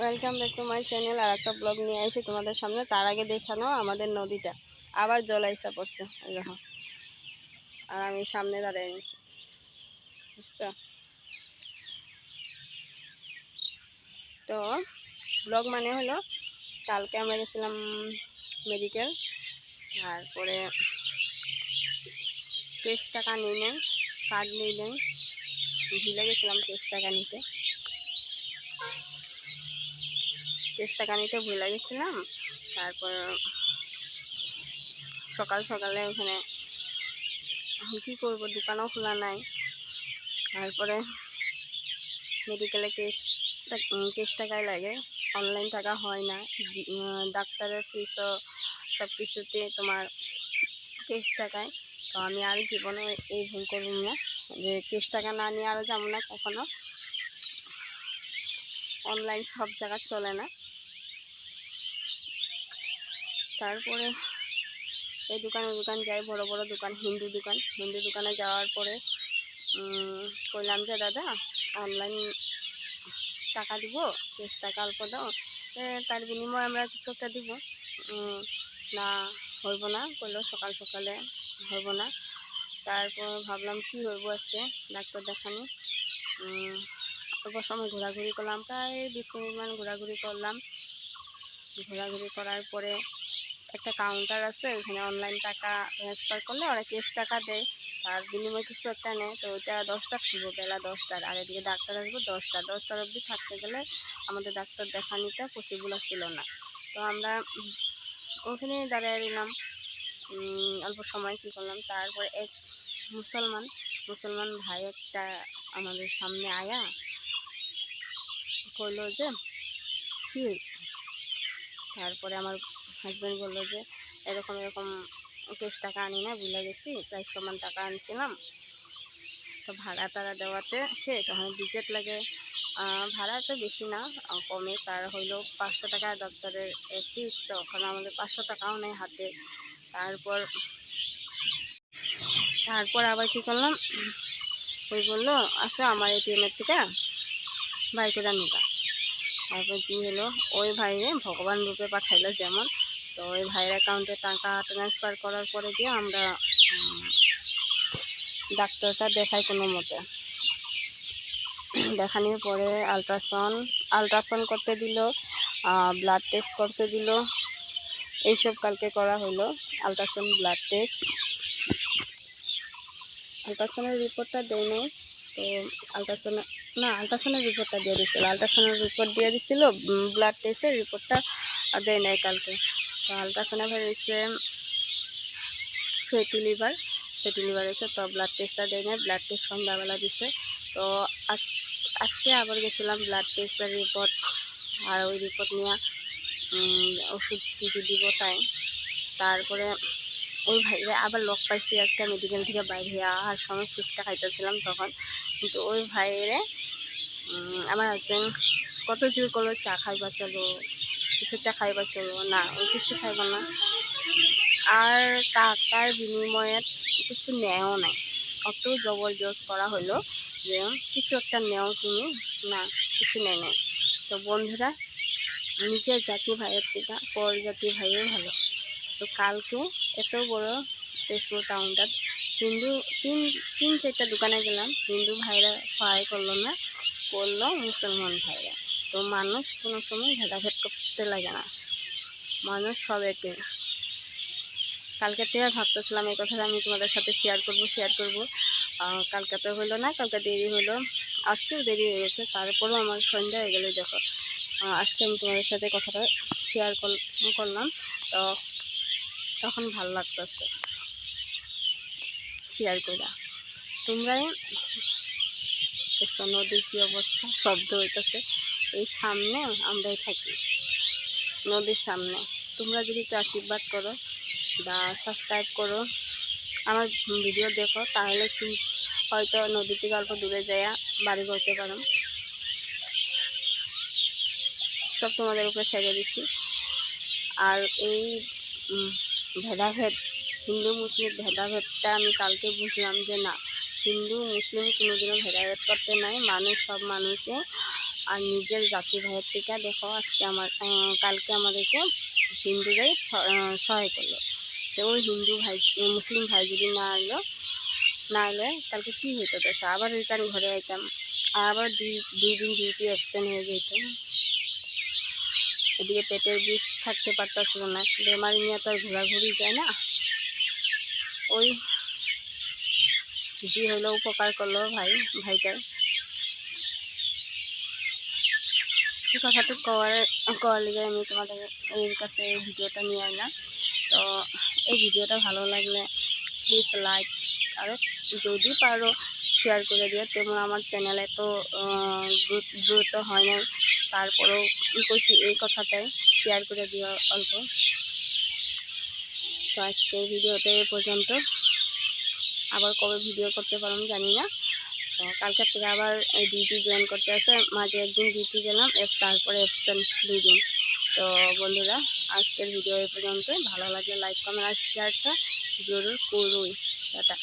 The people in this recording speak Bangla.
Welcome back to my channel আর একটা ব্লগ নিয়ে আসি তোমাদের সামনে। তার আগে দেখানো আমাদের নদীটা। আবার জল আইসা পড়ছে দেখো। আর আমি সামনে দাঁড়িয়ে নিচ্ছি বুঝছ? তো ব্লগ মানে হলো, কালকে আমরা গেছিলাম মেডিকেল তারপরে তেইশ টাকা নিলেন কার্ড নিলেন। ভুলে গেছিলাম তেইশ টাকা নিতে। টাকা নিতে ভুলে গেছিলাম। তারপর সকাল সকালে ওখানে এখন কী করব? দোকানও খোলা নাই। তারপরে মেডিকেলে কেস কেস টাকায় লাগে। অনলাইন টাকা হয় না। ডাক্তারের ফিসও সব কিছুতে তোমার কেস টাকায়। তো আমি আর জীবনে এই ভুল করব না। যে কেস টাকা না নিয়ে আরও যাব না কখনো। অনলাইন সব জায়গা চলে না। তারপরে এই দোকান দোকান যাই, বড় বড় দোকান, হিন্দু দোকান। হিন্দু দোকানে যাওয়ার পরে কইলাম যে, দাদা অনলাইন টাকা দিব কেস টাকা অল্প দাও। তার বিনিময়ে আমরা কিছু একটা দিব। না, হইব না। কইলো, সকাল সকালে হইব না। তারপর ভাবলাম, কি হইব আজকে? ডাক্তার দেখানি। অল্প সময় ঘোরাঘুরি করলাম, প্রায় বিশ মিনিট মান ঘোরাঘুরি করলাম। ঘোরাঘুরি করার পরে একটা কাউন্টার আছে ওখানে অনলাইন টাকা ট্রান্সফার করলে ওরা কেস টাকা দেয়। আর বিনিময়ে কিছু একটা নেয়। তো ওইটা দশটা খুলবো বেলা দশটার। আর এদিকে ডাক্তার আসব দশটা। দশটার অবধি থাকতে গেলে আমাদের ডাক্তার দেখানিটা পসিবল ছিল না। তো আমরা ওখানে দাঁড়িয়ে উম, অল্প সময় কী করলাম? তারপরে এক মুসলমান মুসলমান ভাই একটা আমাদের সামনে আয়া কইলো যে কী হয়েছে তারপরে আমার হাজব্যান্ড বলল যে, এরকম এরকম কেস টাকা আনি না, ভুলে গেছি, প্রায় সমান টাকা আনছিলাম। তো ভাড়া টাড়া দেওয়াতে শেষ। ওখানে বিজেট লাগে। ভাড়া তো বেশি না কমে। তার হইল পাঁচশো টাকা দপ্তরের ফিস তো ওখানে আমাদের পাঁচশো টাকাও নেই হাতে। তারপর তারপর আবার কী করলাম? ওই বলল, আসো আমার এটিএমের থেকে বাই করে নিবা। তারপর কি হলো? ওই ভাইরে ভগবান রূপে পাঠাইলো যেমন। তো ওই ভাইয়ের অ্যাকাউন্টে টাকা ট্রান্সফার করার পরে দিয়ে আমরা ডাক্তারটা দেখাই কোনো মতে। দেখানোর পরে আলট্রাসাউন্ড আলট্রাসাউন্ড করতে দিল ব্লাড টেস্ট করতে দিল। এইসব কালকে করা হলো আলট্রাসাউন্ড ব্লাড টেস্ট আলট্রাসাউন্ডের রিপোর্টটা দেয় নাই, তো আলট্রাসাউন্ড না আলট্রাসাউন্ডের রিপোর্টটা দিয়ে দিছিল। আলট্রাসাউন্ডের রিপোর্ট দিয়ে দিছিল ব্লাড টেস্টের রিপোর্টটা দেয় নাই কালকে। তো আলট্রাসাউন্ডে হয়েছে ফেটি লিভার ফেটি লিভার হয়েছে তো ব্লাড টেস্টটা দেয় নাই ব্লাড টেস্ট সন্ধ্যাবেলা দিছে। তো আজ আজকে আবার গেছিলাম ব্লাড টেস্টের রিপোর্ট আর ওই রিপোর্ট নিয়ে ওষুধ কী দিব তাই। তারপরে ওই ভাইরা আবার লোক পাইছি, আজকে মেডিকেল থেকে বাইরে আসার সময় ফুচকা খাইতেছিলাম তখন। কিন্তু ওই ভাইরে আমার হাজব্যান্ড কত জোর করল, চা খাইবা চলো কিছু একটা খাইবা চলো না, ওই কিছু খাইবা না। আর টাকার বিনিময়ে কিছু নেও নাই। অত জবরদস্ত করা হলো যে কিছু একটা নেও তুমি। না, কিছু নেই নাই। তো বন্ধুরা, নিজের জাতি ভাইয়ের থেকে পর জাতি ভাইও ভালো। তো কালকে এত বড় তেজপুর টাউনটা হিন্দু, তিন তিন, চারটা দোকানে গেলাম। হিন্দু ভাইরা সহায় করল না, করল মুসলমান ভাইরা। তো মানুষ কোনো সময় ভেদাভেদ করতে লাগে না। মানুষ সব একে। কালকে থেকে ভাবতেছিলাম এই কথাটা আমি তোমাদের সাথে শেয়ার করব শেয়ার করব। কালকে তো হলো না, কালকে দেরি হলো আজকেও দেরি হয়ে গেছে, তারপরেও আমার সন্ধ্যা হয়ে গেলে, দেখো। আজকে আমি তোমাদের সাথে কথাটা শেয়ার করলাম। তো তখন ভালো লাগতেছে। শেয়ার করা তোমরাই দেখছ নদীর কী অবস্থা? শব্দ হইতেছে। এই সামনে আমরাই থাকি, নদীর সামনে। তোমরা যদি একটু আশীর্বাদ করো বা সাবস্ক্রাইব করো আমার ভিডিও দেখো, তাহলে হয়তো নদী থেকে অল্প দূরে যাইয়া বাড়ি করতে পারো। সব তোমাদের উপরে ছেড়ে দিচ্ছি আর এই ভেদাভেদ, হিন্দু মুসলিম ভেদাভেদটা আমি কালকে বুঝলাম যে না, হিন্দু মুসলিম কোনোদিনও ভেদাভেদ করতে নাই। মানুষ সব মানুষে আর নিজের জাতি ভাইয়ের থেকে দেখো আজকে আমার কালকে আমাদেরকে আহ, সহায় করল। তো ওই হিন্দু ভাই মুসলিম ভাই যদি না এলো না এলে কালকে কী হইতো দশা? আবার রিটার্ন ঘরে আইতাম। আবার দুই দুই দিন ডিউটি অ্যাবসেন্ট হয়ে যেত এদিকে পেটের বিষ থাকতে পারতেছিল না। বেমারি নিয়ে তো আর ঘোরাঘুরি যায় না। ওই জি হলো উপকার করল ভাই ভাইটার। এই কথাটা কওয়ার কওয়ার লিগে আমি তোমাদের এর কাছে এই ভিডিওটা নিয়ে আইলাম। তো এই ভিডিওটা ভালো লাগলে প্লিজ লাইক আর যদি পারো শেয়ার করে দিও। তেমন আমার চ্যানেলে তো গুরুত্ব হয় না তারপরেও কইছি এই কথাটাই শেয়ার করে দিও অল্প। তো আজকে ভিডিওটা এই পর্যন্ত। আবার কবে ভিডিও করতে পারলাম জানি না। কালকের থেকে আবার ডিউটি জয়েন করতে আসে মাঝে একদিন ডিউটি গেলাম তারপরে অ্যাবসেন্ট দুই দিন তো বন্ধুরা, আজকের ভিডিও এই পর্যন্ত ভালো লাগলে লাইক কমেন্ট আর শেয়ারটা জরুর করুই টাটা।